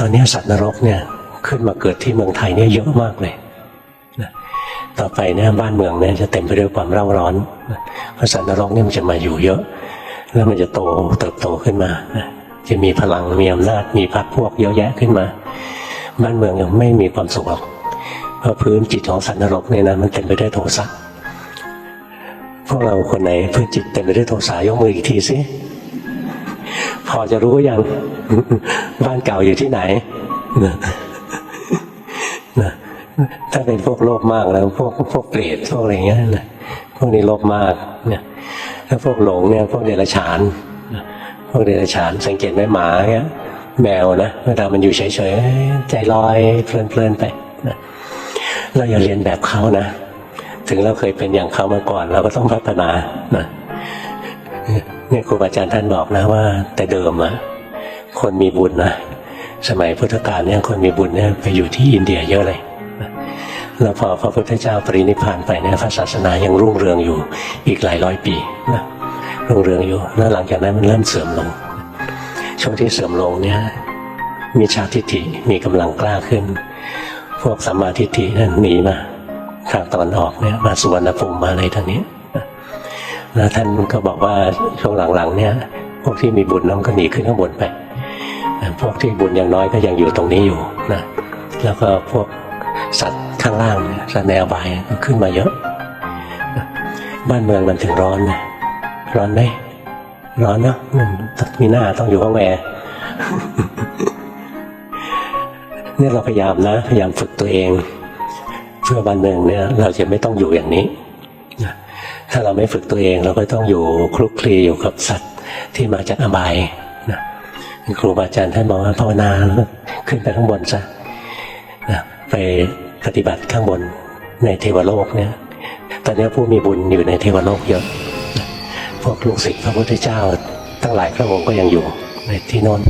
ตอนนี้สัตว์นรกเนี่ยขึ้นมาเกิดที่เมืองไทยเนี่ยเยอะมากเลยนะต่อไปเนี่ยบ้านเมืองเนี่ยจะเต็มไปด้วยความเร่าร้อนเพราะสัตว์นรกเนี่ยมันจะมาอยู่เยอะ แล้วมันจะโตเติบโตขึ้นมานะจะมีพลังมีอำนาจมีพรรคพวกเยอะแยะขึ้นมา บ้านเมืองยังไม่มีความสุขหรอกเพราะพื้นจิตของสัตว์นรกเนี่ยนะมันเต็มไปด้วยโทสะพวกเราคนไหนพื้นจิตเต็มไปด้วยโทสะยกมืออีกทีสิ พอจะรู้ยัง บ้านเก่าอยู่ที่ไหนนะถ้าเป็นพวกโลภมากแล้ว พวกพวกเปรตพวกอะไรเงี้ยนะพวกนี้โลภมากเนี่ยถ้าพวกหลงเนี่ยพวกเดรัจฉานนะพวกเดรัจฉานสังเกตไหมหมาเงี้ยแมวนะเวลามันอยู่เฉยๆใจลอยเพลินๆไปนะเราอย่าเรียนแบบเขานะ ถึงเราเคยเป็นอย่างเขามาก่อน เราก็ต้องพัฒนานะ เนี่ยครูบาอาจารย์ท่านบอกนะว่า แต่เดิมอะคนมีบุญนะสมัยพุทธกาลเนี่ยคนมีบุญเนี่ยไปอยู่ที่อินเดียเยอะเลยแล้วพอพระพุทธเจ้าปรินิพานไปเนี่ยพระศาสนายังรุ่งเรืองอยู่อีกหลายร้อยปีนะรุ่งเรืองอยู่แล้วหลังจากนั้นมันเริ่มเสื่อมลง ช่วงที่เสื่อมลงเนี่ยมีชาติทิฏฐิมีกำลังกล้าขึ้น พวกสัมมาทิฏฐินั่นหนีมาทางตอนออกเนี่ยมาสุวรรณภูมิมาอะไรทางนี้ แล้วท่านก็บอกว่าช่วงหลังๆ เนี่ยพวกที่มีบุญน้องก็หนีขึ้นข้างบนไปพวกที่บุญอย่างน้อยก็ยังอยู่ตรงนี้อยู่นะแล้วก็พวกสัตว์ข้างล่างสัตว์ในอบายก็ขึ้นมาเยอะ บ้านเมืองมันถึงร้อนนะร้อนไหมร้อนเนาะมีหน้าต้องอยู่ห้องแอร์เนี่ยเราพยายามนะพยายามฝึกตัวเอง เพื่อวันหนึ่งเนี่ย เราจะไม่ต้องอยู่อย่างนี้ ถ้าเราไม่ฝึกตัวเองเราก็ต้องอยู่คลุกคลีอยู่กับสัตว์ที่มาจากอบายนะครูบาอาจารย์ท่านบอกว่าภาวนาขึ้นไปข้างบนซะนะไปปฏิบัติข้างบนในเทวโลกเนี่ยตอนนี้ผู้มีบุญอยู่ในเทวโลกเยอะนะพวกลูกศิษย์พระพุทธเจ้า ตั้งหลายพระองค์ก็ยังอยู่ในที่โน้น